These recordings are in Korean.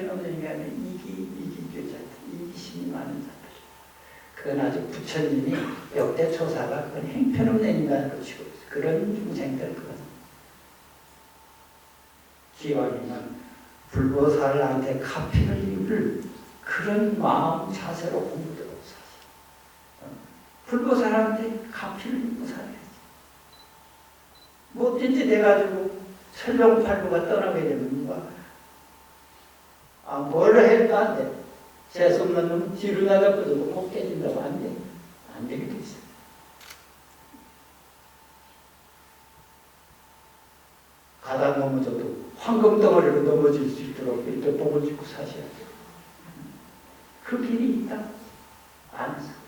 형편없는 인간은 이기, 이기주의자들, 이기심이 많은 자들. 그건 아주 부처님이 역대 조사가 그건 형편없는 인간으로 치고 있어요. 그런 중생들 그건 기왕이면 불보살한테 카피를 입을 그런 마음 자세로 공부들어 사실. 불보살한테 카피를 입고 살아야지. 뭐든지 돼가지고 설령팔부가 떠나게 되면 뭐, 아, 뭘 해도 안 돼. 재수없는 놈 뒤로 나가고도 못 깨진다고 안 돼. 안 되게 돼 있어. 가다 넘어져도 황금 덩어리로 넘어질 수 있도록 이렇게 복을 짓고 사셔야 돼. 그 길이 있다. 아는 사람.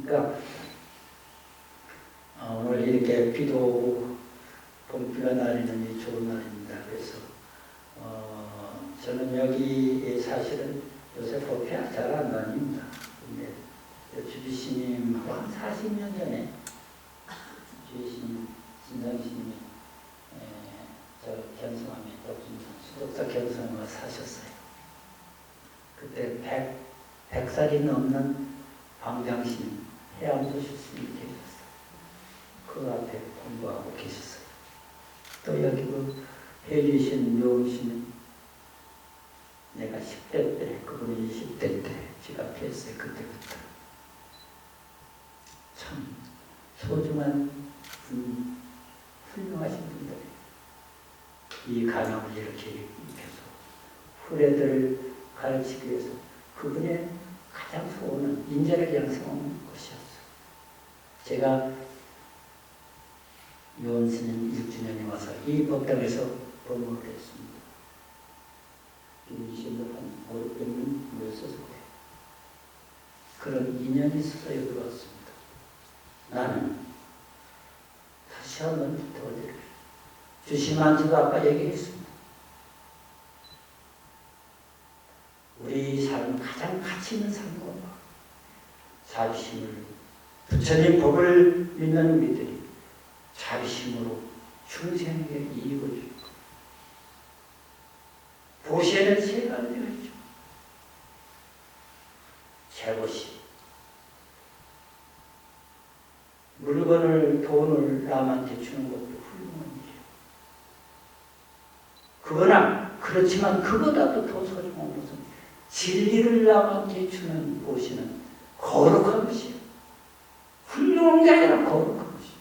그러니까 어, 오늘 이렇게 비도 오고 봄비가 내리는 이 좋은 날입니다. 그래서 어, 저는 여기 사실은 요새 봄이 잘안 다닙니다. 근데 주지스님하고 한 40년 전에 주지스님, 진상스님이 저 견성함에 수독사 견성함에 사셨어요. 그때 백, 백살이 넘는 방장신 해암도 실스님이 계셨어요. 그 앞에 공부하고 계셨어요. 또 여기 그 해주신 묘우신 내가 10대 때 그분이 20대 때 제가 뵀어요. 그때부터 참 소중한 분, 훌륭하신 분들이에요. 이 간암을 이렇게 입혀서 후레들을 가르치기 위해서 그분의 가장 소원은 인재를 양성하는 것이었어요. 제가 요원스님 1주년에 와서 이 법당에서 법문을 했습니다. 김지신도 한 5, 600명 모였어서 그래. 그런 인연이 있어서 여기 왔습니다. 나는 다시 한번 부탁을 주심한테도 아까 얘기했습니다. 우리 삶 있는 삶은 자비심을 부처님 법을 믿는 우리들이 자비심으로 중생에게 이익을 주고 보시에는 세 가지가 있죠. 제보시 물건을 돈을 남한테 주는 것도 훌륭한 일이에요. 그거나 그렇지만 그보다도 더 소중한 것은 진리를 남한테 주는 것이는 거룩한 것이에요. 훌륭한 게 아니라 거룩한 것이에요.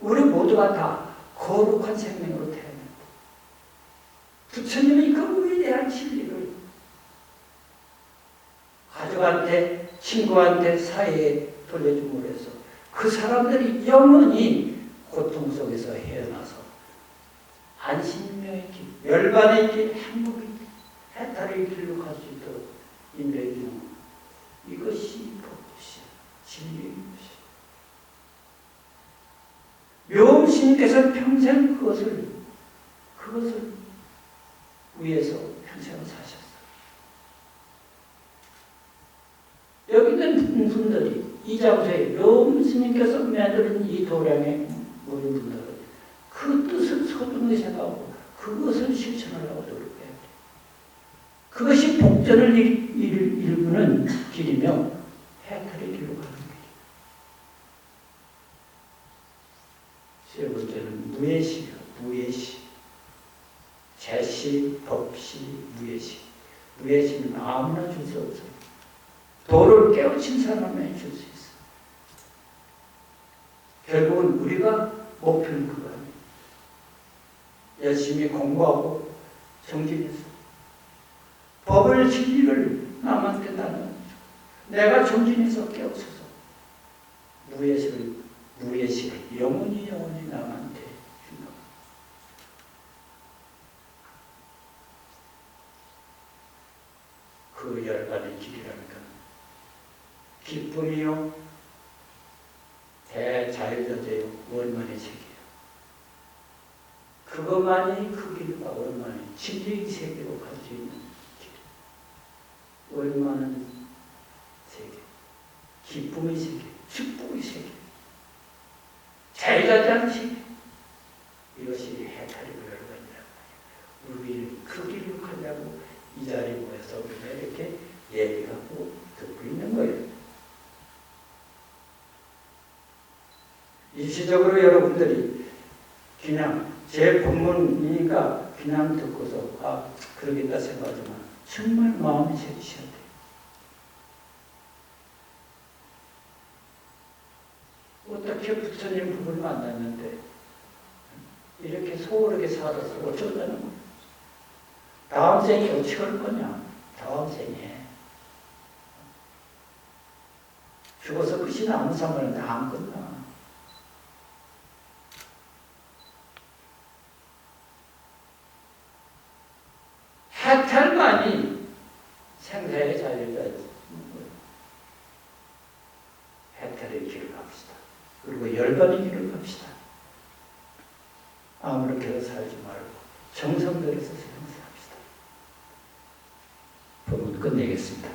우리 모두가 다 거룩한 생명으로 태어났다. 부처님이 그 위대한 진리를 가족한테, 친구한테, 사회에 돌려줌으로 해서 그 사람들이 영원히 고통 속에서 헤어나서 길, 열반의 길, 행복의 길, 해탈의 길로 갈 수 있도록 인도해 주는 것. 이것이 법이시야. 진리의 것이야. 묘음스님께서 평생 그것을, 그것을 위해서 평생을 사셨어요. 여기 있는 분들이 이 장소에 묘음스님께서 만드는 이 도량에 모인 분들은 그 뜻을 소중히 생각하고 그것을 실천하려고 노력 해야 돼. 그것이 복전을 일, 일, 일구는 길이며 해탈의 길로 가는 길이야. 세 번째는 무예시야. 무예시. 제시, 법시, 무예시. 무예시는 아무나 줄 수 없어요. 도를 깨우친 사람에 줄 수 있어. 결국은 우리가 목표는 그거 아니에요. 열심히 공부하고 정진해서 법을 진리를 남한테 나는 내가 정진해서 깨우쳐서 무예식을 무예식을 영원히 영원히 남한테 준다. 그 열반의 길이라니까. 기쁨이요? 대자유자재요? 원만의 세계요. 그것만이 그 길과 원만의 진리의 세계로 갈 수 있는 얼마나 세계, 기쁨의 세계, 축복의 세계, 자유가 대한 세계 이것이 해탈의 결과입니다. 우리는 크게 욕하냐고 이 자리에 모여서 우리가 이렇게 얘기하고 듣고 있는 거예요. 일시적으로 여러분들이 그냥 제 본문이니까 그냥 듣고서 아 그러겠다 생각하지만 정말 마음이 새기셔야 돼요. 어떻게 부처님 부부를 만났는데 이렇게 소홀하게 살아서 어쩌다는 거야. 다음 생에 어찌 할 거냐? 다음 생에 죽어서 끝이 남은 상관은 다안 끝나. 해탈만이 생사의 거예요. 해탈의 길을 갑시다. 그리고 열반의 길을 갑시다. 아무렇게나 살지 말고 정성들에서 생사합시다. 본문 끝내겠습니다.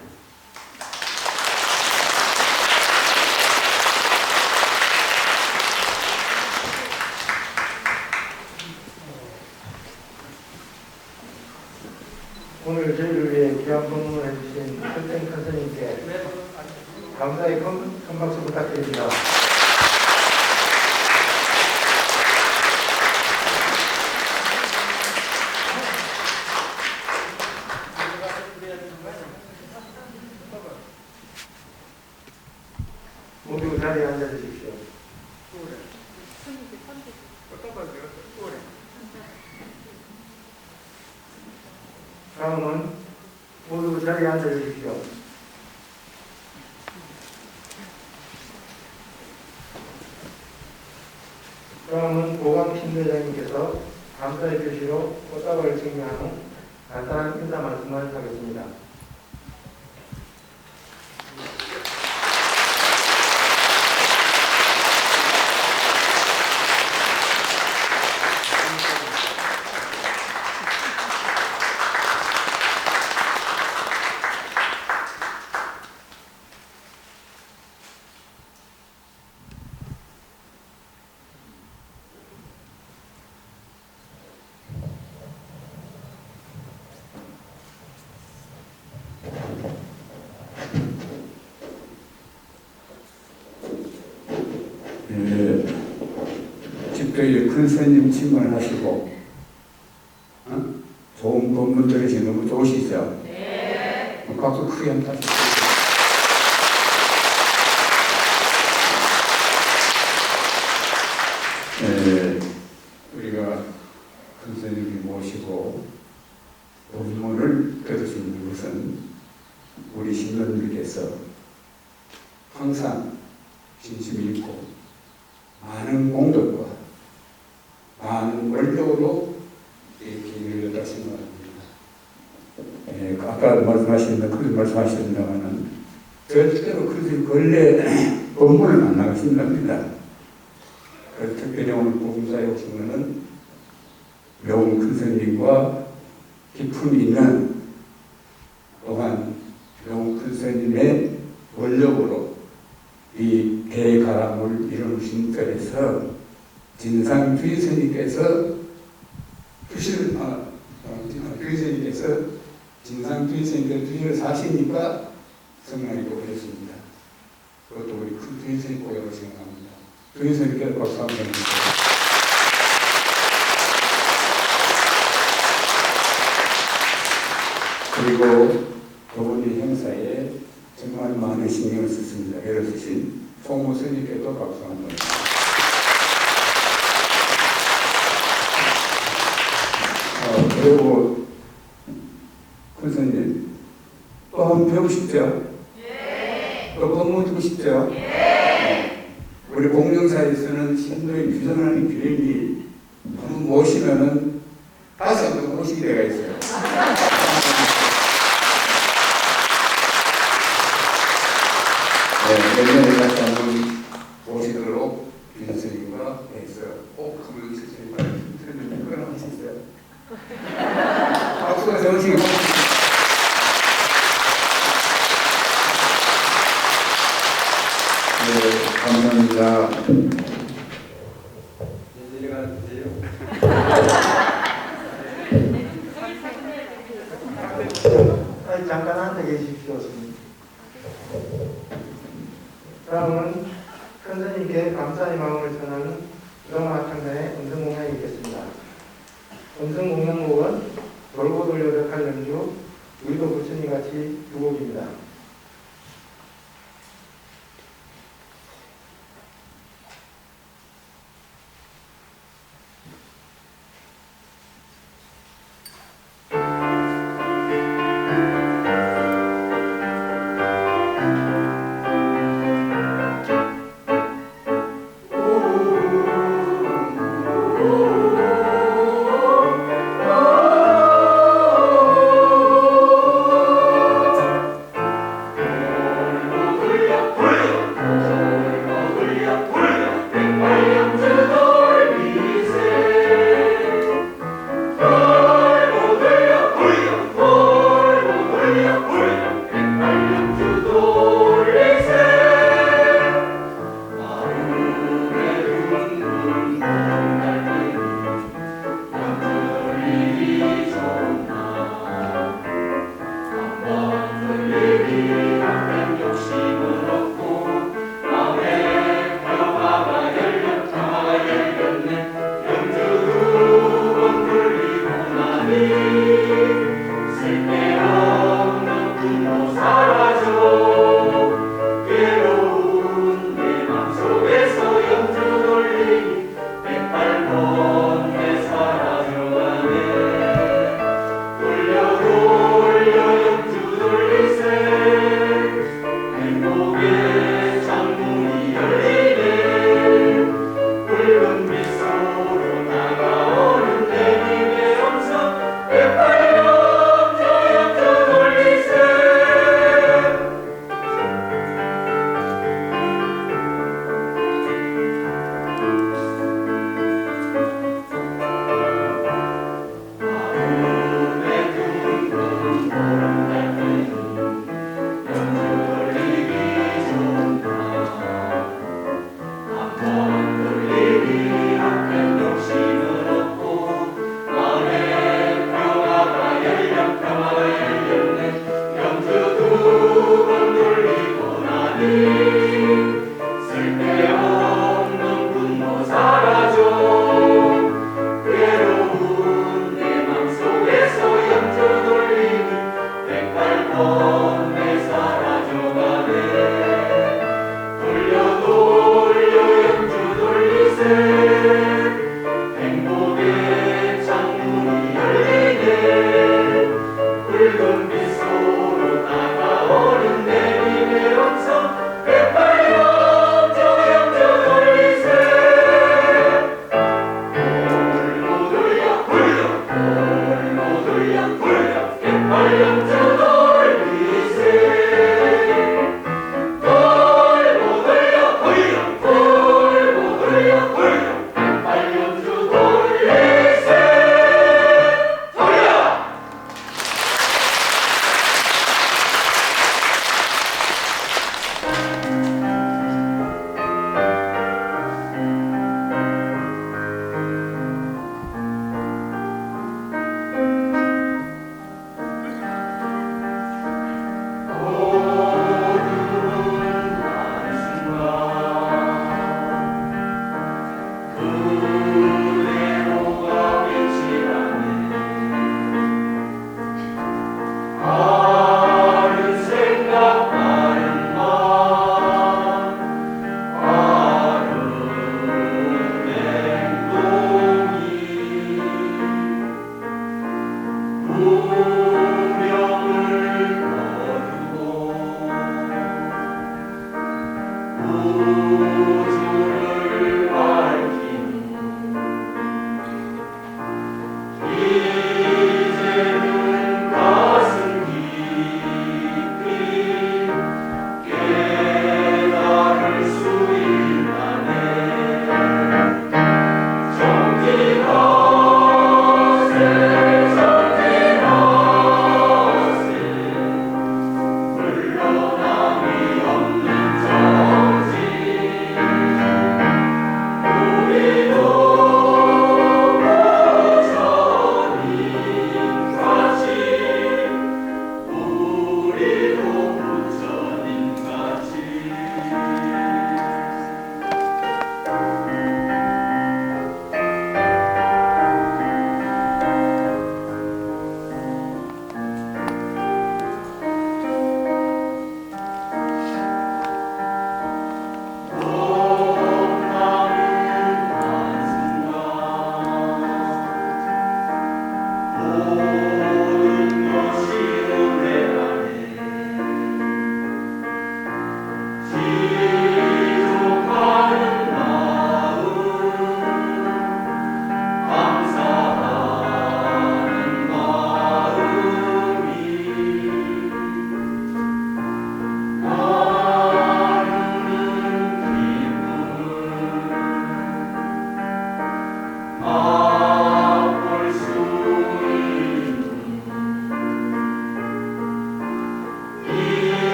오늘 저희를 위해 귀한 방문을 해주신 설정 선생님께 감사의 큰, 큰 박수 부탁드립니다. 모두 자리에 앉아주십시오. 다음은 모두 자리에 앉아주십시오. 다음은 고강 신대장님께서 감사의 표시로 꽃다발을 증명한 후 간단한 인사 말씀을 하겠습니다. 예, 집도에 큰 스님 친구를 하시고 어? 좋은 본문 들으시 너무 좋으시죠? 네. 박수 크게 한번. 예, 우리가 큰 스님이 모시고 본문을 들으시는 것은 우리 신도님께서 항상 진심이 있고 많은 공덕과 많은 원력으로 이렇게 이루어졌다 생각합니다. 예, 아까 말씀하신 그런 말씀하셨습니다만은 절대로 그들이 원래 본문을 안 나가신답니다. 그래서 특별히 오늘 복음사에 오신 것은 명훈 큰 스님과 깊음이 있는 또한 명훈 큰 스님의 원력으로 이 대가람을 이루신 것에서 진상주의 스님께서 주실 아, 어, 주의 스님께서 진상주의 스님께서 주의를 사시니까 성령이 보였습니다. 그것도 우리 큰 주의 스님 보여로 생각합니다. 주의 스님께서 박수 한번 해주세요. 그리고 행사에 정말 많은 신경을 썼습니다. 애를 쓰신 송무 스님께도 박수 한번. 어, 그리고 큰 스님 또 한번 배우고 싶죠? 또 공부하고 싶죠? 우리 공룡사에서는 신도의 비밀이 한번 모시면은 다섯 번 모시게 되가 있어요. 네, 내년에 다시 한번 오시도록 윤스님과 해서 꼭 한번 스님과 들으면 끊어할 수 있어요. 박수가 좋으시고 네, 감사합니다. 정진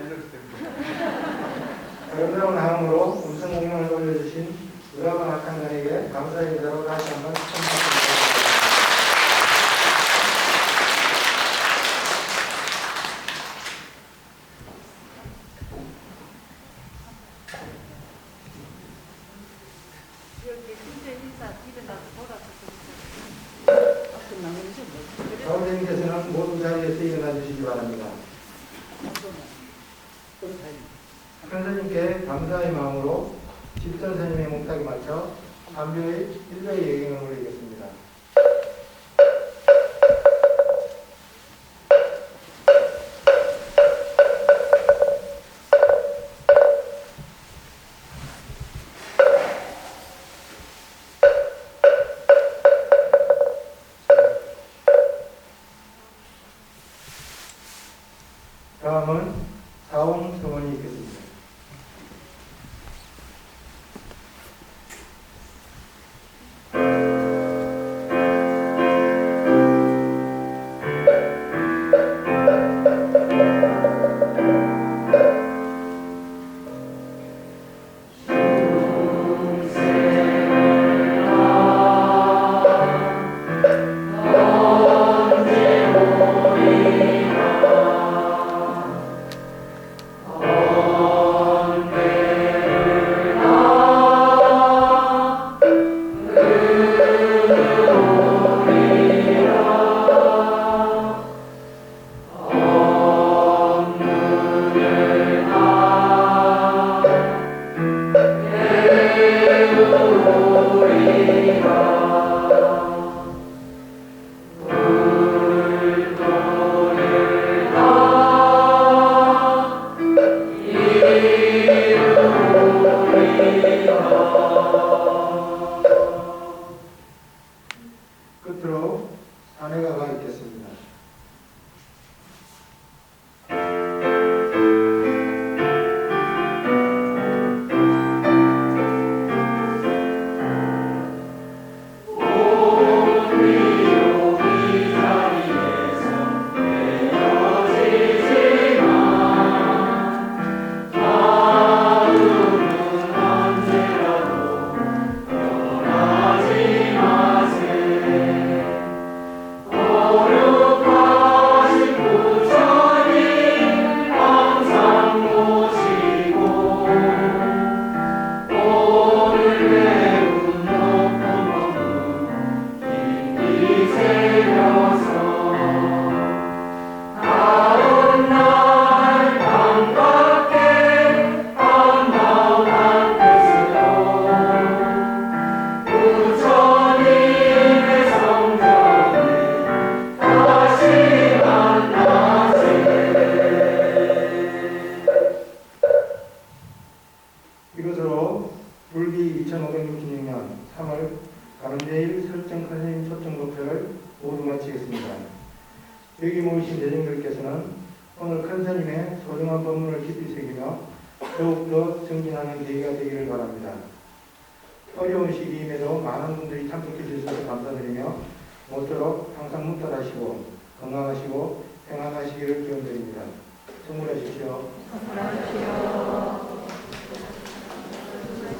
열렸기 때문에. 아름다운 함으로 음성 공명을 올려주신 의라반 학관단에게 감사의 대로 다시 한번 축하드립니다. 비슷하게 맞춰 반배의 1배의 여행을 이겼습니다.